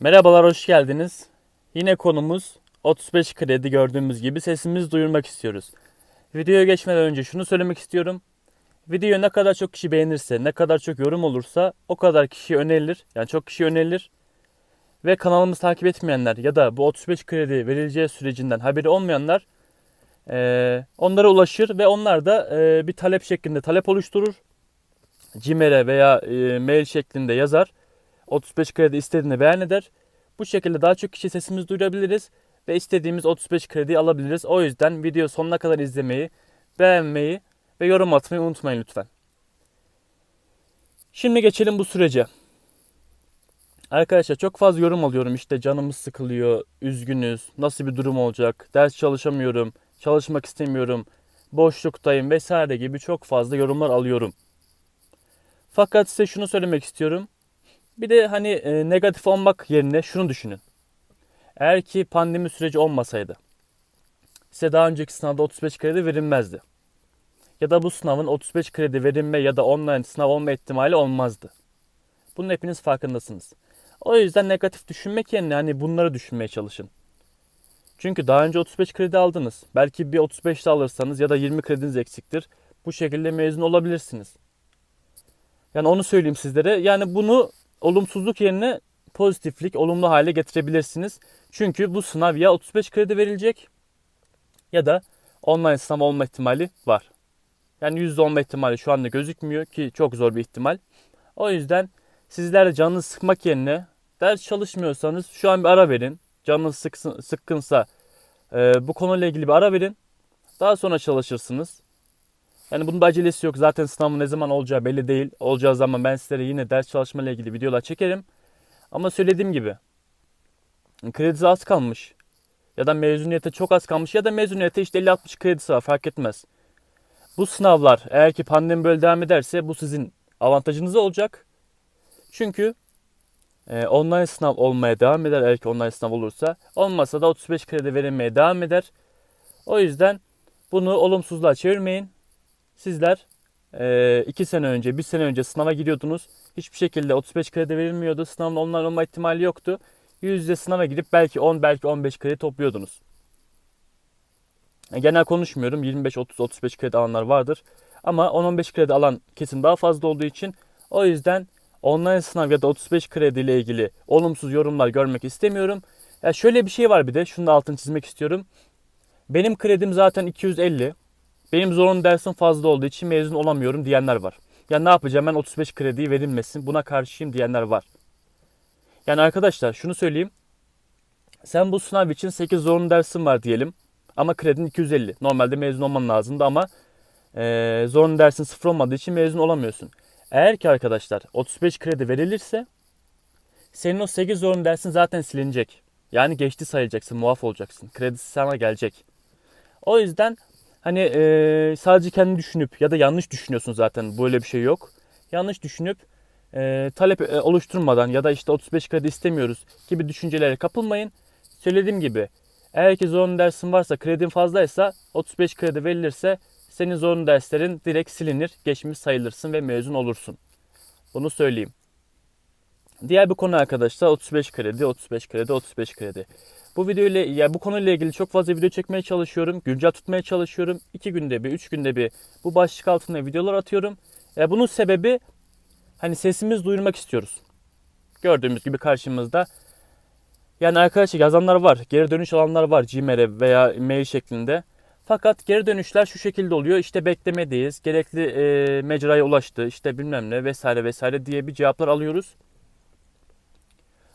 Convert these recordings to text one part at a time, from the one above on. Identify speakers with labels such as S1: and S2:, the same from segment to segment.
S1: Merhabalar, hoş geldiniz. Yine konumuz 35 kredi gördüğümüz gibi sesimizi duyurmak istiyoruz. Videoya geçmeden önce şunu söylemek istiyorum. Video ne kadar çok kişi beğenirse, ne kadar çok yorum olursa o kadar kişi önerilir. Yani çok kişi önerilir. Ve kanalımızı takip etmeyenler ya da bu 35 kredi verileceği sürecinden haberi olmayanlar eee, onlara ulaşır ve onlar da eee, bir talep şeklinde talep oluşturur. Gmail'e veya eee, mail şeklinde yazar. 35 kredi istediğini beyan eder. Bu şekilde daha çok kişi sesimizi duyurabiliriz ve istediğimiz 35 krediyi alabiliriz. O yüzden video sonuna kadar izlemeyi, beğenmeyi ve yorum atmayı unutmayın lütfen. Şimdi geçelim bu sürece. Arkadaşlar çok fazla yorum alıyorum işte canımız sıkılıyor, üzgünüz, nasıl bir durum olacak, ders çalışamıyorum, çalışmak istemiyorum, boşluktayım vesaire gibi çok fazla yorumlar alıyorum. Fakat size şunu söylemek istiyorum. Bir de hani e, negatif olmak yerine şunu düşünün. Eğer ki pandemi süreci olmasaydı size daha önceki sınavda 35 kredi verilmezdi. Ya da bu sınavın 35 kredi verilme ya da online sınav olma ihtimali olmazdı. Bunun hepiniz farkındasınız. O yüzden negatif düşünmek yerine hani bunları düşünmeye çalışın. Çünkü daha önce 35 kredi aldınız. Belki bir 35 de alırsanız ya da 20 krediniz eksiktir. Bu şekilde mezun olabilirsiniz. Yani onu söyleyeyim sizlere. Yani bunu olumsuzluk yerine pozitiflik, olumlu hale getirebilirsiniz. Çünkü bu sınav ya 35 kredi verilecek ya da online sınav olma ihtimali var. Yani yüzde olma ihtimali şu anda gözükmüyor ki çok zor bir ihtimal. O yüzden sizler de canınız sıkmak yerine ders çalışmıyorsanız şu an bir ara verin. Canınız sıksın, sıkkınsa e, bu konuyla ilgili bir ara verin. Daha sonra çalışırsınız. Yani bunun bir acelesi yok. Zaten sınavın ne zaman olacağı belli değil. Olacağı zaman ben sizlere yine ders çalışma ile ilgili videolar çekerim. Ama söylediğim gibi kredisi az kalmış. Ya da mezuniyete çok az kalmış ya da mezuniyete işte 50-60 kredisi var fark etmez. Bu sınavlar eğer ki pandemi böyle devam ederse bu sizin avantajınıza olacak. Çünkü e, online sınav olmaya devam eder eğer ki online sınav olursa. Olmasa da 35 kredi verilmeye devam eder. O yüzden bunu olumsuzluğa çevirmeyin. Sizler 2 sene önce, 1 sene önce sınava gidiyordunuz. Hiçbir şekilde 35 kredi verilmiyordu. Sınavın online olma ihtimali yoktu. Yüz yüze sınava gidip belki 10, belki 15 kredi topluyordunuz. E, Genel konuşmuyorum. 25, 30, 35 kredi alanlar vardır. Ama 10-15 kredi alan kesin daha fazla olduğu için o yüzden online sınav ya da 35 kredi ile ilgili olumsuz yorumlar görmek istemiyorum. Ya şöyle bir şey var bir de şunu da altını çizmek istiyorum. Benim kredim zaten 250. Benim zorunlu dersim fazla olduğu için mezun olamıyorum diyenler var. Ya ne yapacağım ben 35 krediyi verilmesin buna karşıyım diyenler var. Yani arkadaşlar şunu söyleyeyim. Sen bu sınav için 8 zorunlu dersin var diyelim. Ama kredin 250. Normalde mezun olman lazımdı ama e, zorunlu dersin sıfır olmadığı için mezun olamıyorsun. Eğer ki arkadaşlar 35 kredi verilirse senin o 8 zorunlu dersin zaten silinecek. Yani geçti sayacaksın, muaf olacaksın. Kredisi sana gelecek. O yüzden hani e, sadece kendi düşünüp ya da yanlış düşünüyorsun zaten böyle bir şey yok. Yanlış düşünüp e, talep e, oluşturmadan ya da işte 35 kredi istemiyoruz gibi düşüncelere kapılmayın. Söylediğim gibi eğer ki zorunlu dersin varsa kredin fazlaysa 35 kredi verilirse senin zorunlu derslerin direkt silinir, geçmiş sayılırsın ve mezun olursun. Bunu söyleyeyim. Diğer bir konu arkadaşlar 35 kredi, 35 kredi, 35 kredi. Bu video ile ya bu konuyla ilgili çok fazla video çekmeye çalışıyorum. Güncel tutmaya çalışıyorum. 2 günde bir, 3 günde bir bu başlık altında videolar atıyorum. E, bunun sebebi hani sesimiz duyurmak istiyoruz. Gördüğümüz gibi karşımızda yani arkadaşlar yazanlar var, geri dönüş alanlar var Gmail'e veya mail şeklinde. Fakat geri dönüşler şu şekilde oluyor. İşte beklemedeyiz, gerekli e, mecraya ulaştı, işte bilmem ne vesaire vesaire diye bir cevaplar alıyoruz.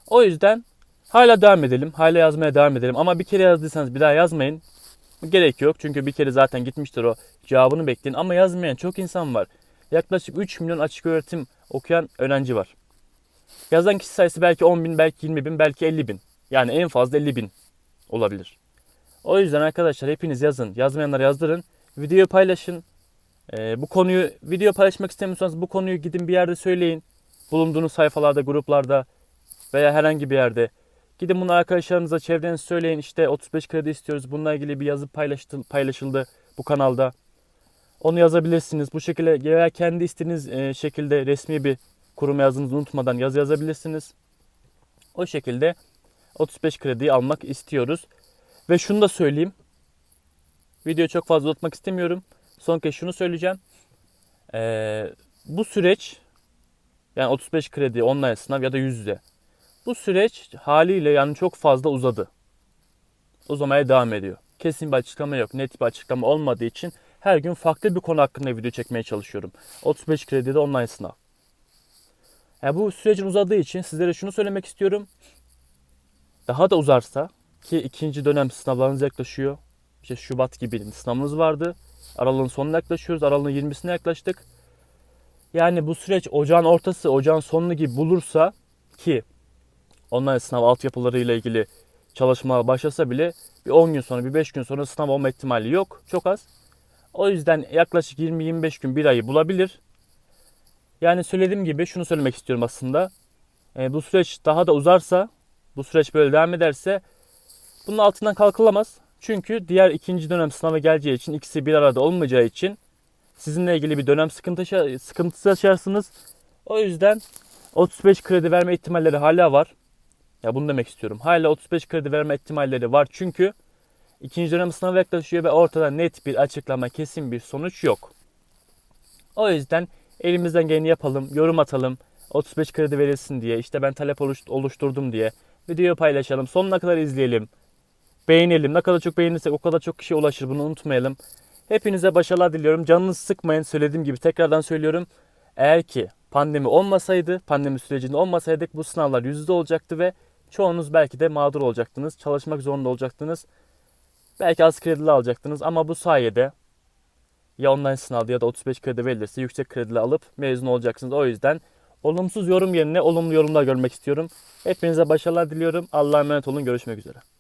S1: O yüzden hala devam edelim, hala yazmaya devam edelim. Ama bir kere yazdıysanız bir daha yazmayın. Gerek yok çünkü bir kere zaten gitmiştir o cevabını bekleyin. Ama yazmayan çok insan var. Yaklaşık 3 milyon açık öğretim okuyan öğrenci var. Yazan kişi sayısı belki 10 bin, belki 20 bin, belki 50 bin. Yani en fazla 50 bin olabilir. O yüzden arkadaşlar hepiniz yazın. Yazmayanlar yazdırın. Videoyu paylaşın. Ee, bu konuyu video paylaşmak istemiyorsanız bu konuyu gidin bir yerde söyleyin. Bulunduğunuz sayfalarda, gruplarda veya herhangi bir yerde. Gidin bunu arkadaşlarınıza, çevrenize söyleyin. İşte 35 kredi istiyoruz. Bununla ilgili bir yazı paylaşıldı bu kanalda. Onu yazabilirsiniz. Bu şekilde veya kendi istediğiniz e, şekilde resmi bir kuruma yazdığınızı unutmadan yazı yazabilirsiniz. O şekilde 35 krediyi almak istiyoruz. Ve şunu da söyleyeyim. Videoyu çok fazla uzatmak istemiyorum. Son kez şunu söyleyeceğim. Ee, bu süreç yani 35 kredi online sınav ya da yüz yüze. Bu süreç haliyle yani çok fazla uzadı. Uzamaya devam ediyor. Kesin bir açıklama yok. Net bir açıklama olmadığı için her gün farklı bir konu hakkında video çekmeye çalışıyorum. 35 kredi de online sınav. Yani bu sürecin uzadığı için sizlere şunu söylemek istiyorum. Daha da uzarsa ki ikinci dönem sınavlarınız yaklaşıyor. İşte Şubat gibi sınavımız vardı. Aralığın sonuna yaklaşıyoruz. Aralığın 20'sine yaklaştık. Yani bu süreç ocağın ortası, ocağın sonunu gibi bulursa ki online sınav altyapılarıyla ilgili çalışmalar başlasa bile bir 10 gün sonra, bir 5 gün sonra sınav olma ihtimali yok. Çok az. O yüzden yaklaşık 20-25 gün bir ayı bulabilir. Yani söylediğim gibi şunu söylemek istiyorum aslında. E, bu süreç daha da uzarsa, bu süreç böyle devam ederse bunun altından kalkılamaz. Çünkü diğer ikinci dönem sınava geleceği için ikisi bir arada olmayacağı için sizinle ilgili bir dönem sıkıntı sıkıntısı yaşarsınız. O yüzden 35 kredi verme ihtimalleri hala var. Ya bunu demek istiyorum. Hala 35 kredi verme ihtimalleri var çünkü ikinci dönem sınavı yaklaşıyor ve ortada net bir açıklama, kesin bir sonuç yok. O yüzden elimizden geleni yapalım, yorum atalım. 35 kredi verilsin diye, işte ben talep oluş- oluşturdum diye videoyu paylaşalım. Sonuna kadar izleyelim. Beğenelim. Ne kadar çok beğenirsek o kadar çok kişiye ulaşır. Bunu unutmayalım. Hepinize başarılar diliyorum. Canınızı sıkmayın. Söylediğim gibi tekrardan söylüyorum. Eğer ki pandemi olmasaydı, pandemi sürecinde olmasaydık bu sınavlar yüzde olacaktı ve çoğunuz belki de mağdur olacaktınız. Çalışmak zorunda olacaktınız. Belki az kredili alacaktınız ama bu sayede ya online sınavda ya da 35 kredi verilirse yüksek kredili alıp mezun olacaksınız. O yüzden olumsuz yorum yerine olumlu yorumlar görmek istiyorum. Hepinize başarılar diliyorum. Allah'a emanet olun. Görüşmek üzere.